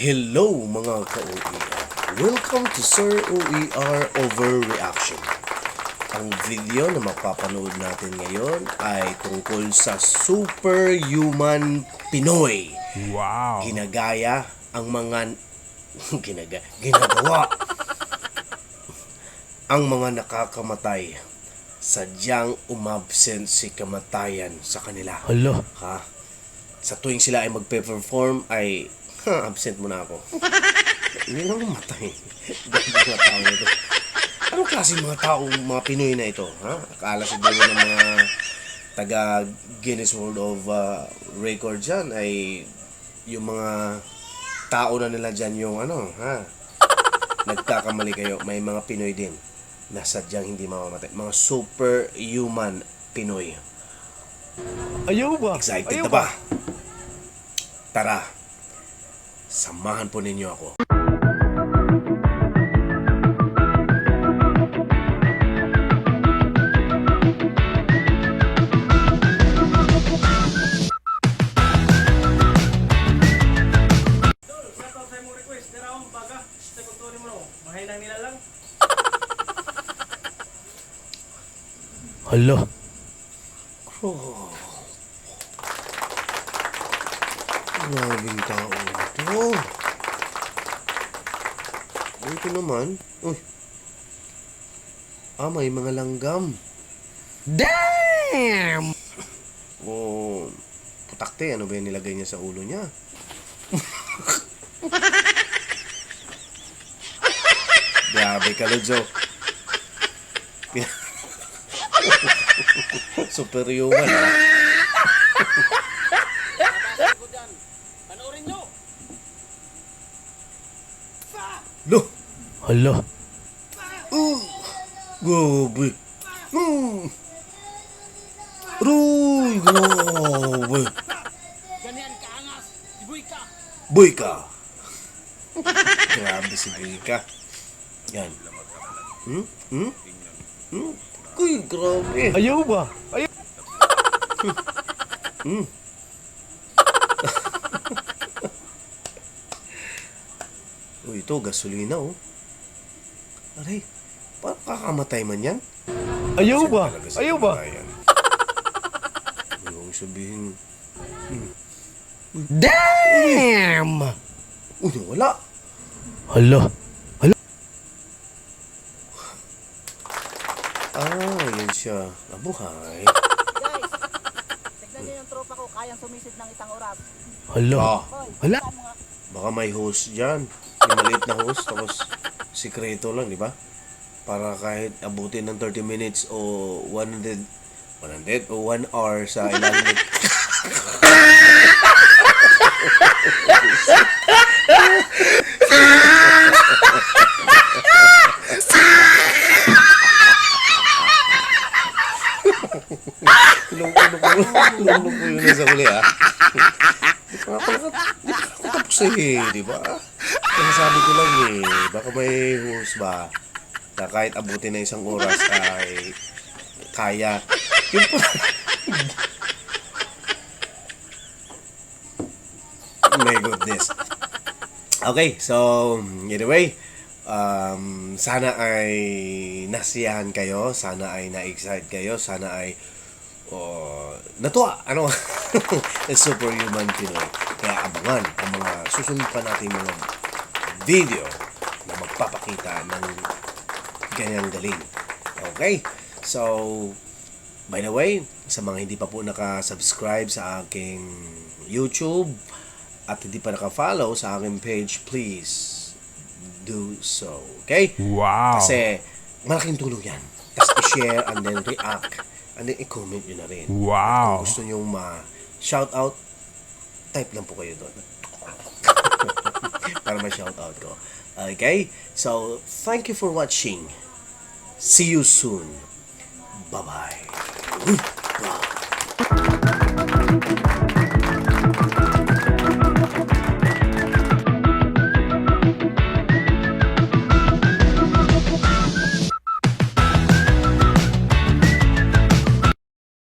Hello mga ka-OER. Welcome to Sir OER Overreaction. Ang video na mapapanood natin ngayon ay tungkol sa superhuman Pinoy. Wow. Ginagaya ang mga ginaga, ginagawa ang mga nakakamatay sadyang umabsent si kamatayan sa kanila. Hala. Ha? Sa tuwing sila ay magpe-perform ay ha, absent muna ako. Hindi na mamatay. Grabe mga tao na ito. Anong klase mga tao, mga Pinoy na ito? Ha? Akala siguro ng mga taga Guinness World of uh, Record dyan ay yung mga tao na nila dyan yung ano, ha? Nagkakamali kayo. May mga Pinoy din na sadyang hindi mamamatay. Mga superhuman Pinoy. Ayaw ba? Excited Ayaw na ba? Tara, samahan po ninyo ako. Hala. Grabing tao ito. Ito naman. Uy. Ah, may mga langgam. Damn! Oh, putakte. Ano ba yung nilagay niya sa ulo niya? Grabe ka, Lodzo. Superhuman, ha? Panoorin nyo! Lo! Hala. Grabe. Hmm. Roy, grabe. Ganyan ka angas! Ibuy ka! Boy ka. grabe si Boy ka. Yan. Hmm? Hmm? Hmm? Uy, grabe. Ayaw ba? Ayaw. Hmm. Ito, gasolina, oh. Aray, parang kakamatay man yan. Ayaw ba? Ayaw ba? Ibig sabihin, Damn! uy, wala. Hala. Hala. Ah, yan siya. Nabuhay. Guys, tignan niyo yung tropa ko, kayang sumisid ng isang oras. Hala. Ah, Hala. baka may host dyan. Yung maliit na host, tapos sikreto lang, di ba? Para kahit abutin ng 30 minutes o 100, 100 o 1 hour sa ilalim Lungkot ko ko yun sa huli ah. Di pa ako naka- di pa ako tapos eh, di ba? Kaya sabi ko lang eh, baka may host ba na kahit abutin na isang oras ay kaya. Yun po. my goodness. Okay, so anyway, um, sana ay nasiyahan kayo, sana ay na-excite kayo, sana ay oh, natuwa, ano, superhuman Pinoy. Kaya abangan ang mga susunod pa nating mga video na magpapakita ng ganyang galing. Okay? So, by the way, sa mga hindi pa po naka-subscribe sa aking YouTube at hindi pa naka-follow sa aking page, please do so. Okay? Wow. Kasi malaking tulong yan. Tapos i-share and then react and then i-comment nyo na rin. Wow. Kung gusto nyo ma-shout out, type lang po kayo doon. Para ma-shout out ko. Okay? So, thank you for watching. See you soon. Bye-bye. Uy, wow.